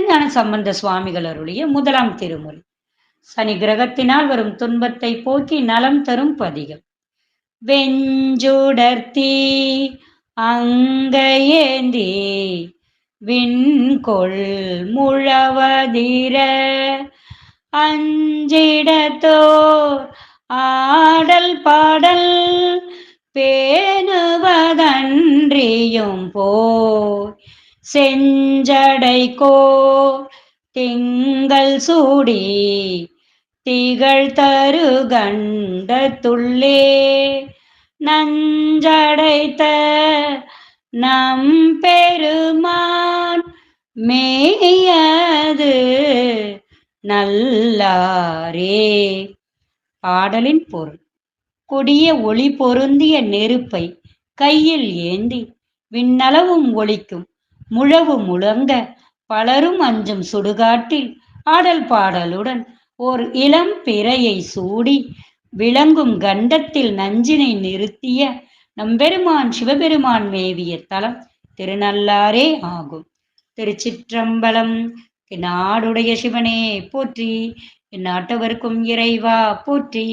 திருஞான சம்பந்த சுவாமிகள் அருளிய முதலாம் திருமுறை. சனி கிரகத்தினால் வரும் துன்பத்தை போக்கி நலம் தரும் பதிகம். வெஞ்சுடர்த்தி அங்கையேந்தி விண்கொள் முழவதிர அஞ்சிடத்தோ ஆடல் பாடல் பேணுவதன்றியும் செஞ்சடை செஞ்சடைக்கோ. திங்கள் சூடி திகழ் தரு கண்டத்துள்ளே. நஞ்சடைத்த நம் பெருமான் மேயது நல்லாரே. பாடலின் பொருள். கொடிய ஒளி பொருந்திய நெருப்பை கையில் ஏந்தி விண்ணளவும் ஒளிக்கும் முழவு முழங்க பலரும் அஞ்சும் சுடுகாட்டில் ஆடல் பாடலுடன் ஓர் இளம் பிறையை சூடி விளங்கும் கண்டத்தில் நஞ்சினை நிறுத்திய நம்பெருமான் சிவபெருமான் மேவிய தலம் திருநள்ளாரே ஆகும். திருச்சிற்றம்பலம் நாடுடைய சிவனே போற்றி என் நாட்டவர்க்கும் இறைவா போற்றி.